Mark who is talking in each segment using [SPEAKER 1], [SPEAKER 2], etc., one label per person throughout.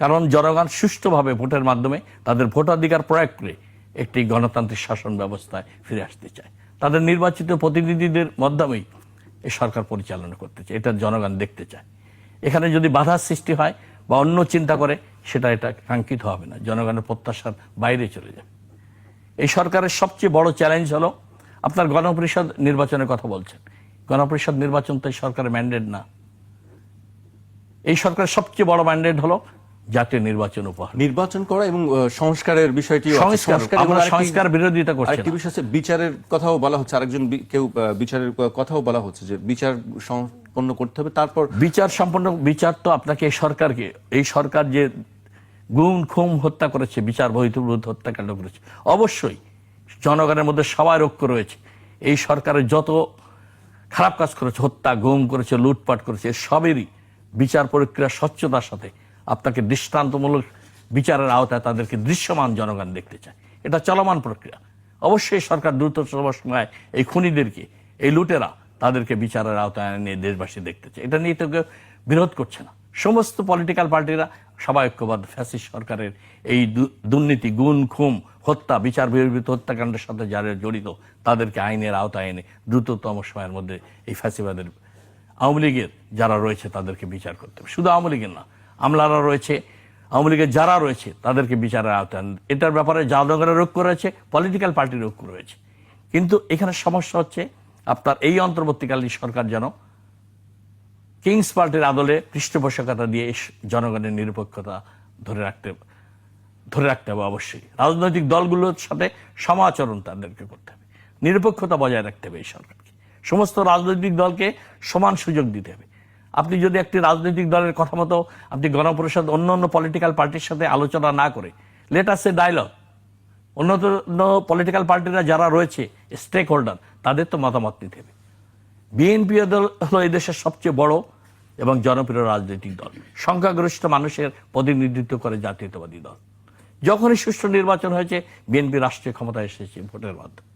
[SPEAKER 1] কারণ জনগণ সুষ্ঠুভাবে ভোটের মাধ্যমে তাদের ভোটাধিকার প্রয়োগ করে একটি গণতান্ত্রিক শাসন ব্যবস্থায় ফিরে আসতে চায়। তাদের নির্বাচিত প্রতিনিধিদের মাধ্যমেই এই সরকার পরিচালনা করতে চায়, এটা জনগণ দেখতে চায়। এখানে যদি বাধার সৃষ্টি হয় বা অন্য চিন্তা করে, সেটা এটা কাঙ্ক্ষিত হবে না, জনগণের প্রত্যাশার বাইরে চলে যাবে। এই সরকারের সবচেয়ে বড় চ্যালেঞ্জ হলো, আপনার গণপরিষদ নির্বাচনের কথা বলছেন। গণপরিষদ নির্বাচন তো এই সরকারের ম্যান্ডেট না। এই সরকারের সবচেয়ে বড় ম্যান্ডেট হলো জাতীয় নির্বাচন উপহার।
[SPEAKER 2] নির্বাচন করা এবং সংস্কারের বিষয়টি
[SPEAKER 1] সংস্কার সংস্কার বিরোধিতা করছি না।
[SPEAKER 2] বিষয় হচ্ছে বিচারের কথাও বলা হচ্ছে আরেকজন কেউ বিচারের কথাও বলা হচ্ছে যে বিচার সম্পন্ন করতে হবে। তারপর
[SPEAKER 1] বিচার সম্পন্ন বিচার তো আপনাকে এই সরকারকে এই সরকার যে গুম খুম হত্যা করেছে বিচার বহির্ভূত হত্যাকাণ্ড করেছে অবশ্যই জনগণের মধ্যে সবার ঐক্য রয়েছে। এই সরকারের যত খারাপ কাজ করেছে হত্যা গুম করেছে লুটপাট করেছে সবেরই বিচার প্রক্রিয়া স্বচ্ছতার সাথে আপনাকে দৃষ্টান্তমূলক বিচারের আওতায় তাদেরকে দৃশ্যমান জনগণ দেখতে চায়। এটা চলমান প্রক্রিয়া। অবশ্যই সরকার দ্রুত সময় এই খুনিদেরকে, এই লুটেরা তাদেরকে বিচারের আওতায় নিয়ে দেশবাসী দেখতে চায়। এটা নিয়ে তো কেউ বিরোধ করছে না। সমস্ত পলিটিক্যাল পার্টিরা সবাই ঐক্যবদ্ধ। ফ্যাসিস্ট সরকারের এই দুর্নীতি গুণ খুম, হত্যা, বিচার বহির্ভূত হত্যাকাণ্ডের সাথে যারা জড়িত, তাদেরকে আইনের আওতায় এনে দ্রুততম সময়ের মধ্যে এই ফ্যাসিবাদের, আওয়ামী লীগের যারা রয়েছে তাদেরকে বিচার করতে হবে। শুধু আওয়ামী লীগের না আমলারা রয়েছে, আওয়ামী লীগের যারা রয়েছে, তাদেরকে বিচারের আওতায় এটার ব্যাপারে জাদগরের ঐক্য রয়েছে পলিটিক্যাল পার্টির ঐক্য রয়েছে কিন্তু এখানে সমস্যা হচ্ছে, আপনার এই অন্তর্বর্তীকালীন সরকার যেন কিংস পার্টির আদলে পৃষ্ঠপোষকতা দিয়ে জনগণের নিরপেক্ষতা ধরে রাখতে ধরে রাখতে হবে অবশ্যই। রাজনৈতিক দলগুলোর সাথে সমাচরণ তাদেরকে করতে হবে। নিরপেক্ষতা বজায় রাখতে হবে এই সরকারকে। সমস্ত রাজনৈতিক দলকে সমান সুযোগ দিতে হবে। আপনি যদি একটি রাজনৈতিক দলের কথা মতো আপনি গণপরিষদ, অন্য অন্য পলিটিক্যাল পার্টির সাথে আলোচনা না করে লেটাসে ডায়লগ অন্য অন্য পলিটিক্যাল পার্টিরা যারা রয়েছে স্টেক হোল্ডার তাদের তো মতামত নিতে হবে। বিএনপি দল হলো এই দেশের সবচেয়ে বড় এবং জনপ্রিয় রাজনৈতিক দল। সংখ্যাগরিষ্ঠ মানুষের প্রতিনিধিত্ব করে জাতীয়তাবাদী দল। যখনই সুষ্ঠু নির্বাচন হয়েছে বিএনপি রাষ্ট্রীয় ক্ষমতায় এসেছে ভোটের মাধ্যমে।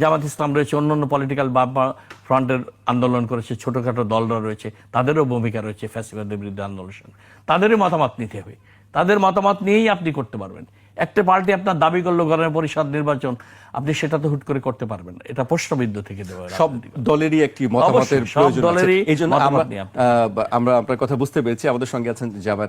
[SPEAKER 1] জামাত ইসলাম রয়েছে অন্যান্য পলিটিক্যাল বা ফ্রন্টের আন্দোলন করেছে ছোটখাটো দলরা রয়েছে তাদেরও ভূমিকা রয়েছে ফ্যাসিবাদের বিরুদ্ধে আন্দোলন। তাদেরই মতামত নিতে হবে। তাদের মতামত নিয়েই আপনি করতে পারবেন। একটা পার্টি আপনার দাবি করল গণ পরিষদ নির্বাচন আপনি সেটা তো হুট করে করতে পারবেন না। এটা প্রশ্নবিদ্ধ থেকে দেওয়া
[SPEAKER 2] সব দলেরই একটি মতামতের প্রয়োজন আছে।
[SPEAKER 1] দলেরই
[SPEAKER 2] এই জন্য আমরা আপনার কথা বুঝতে পেরেছি। আমাদের সঙ্গে আছেন জামায়াত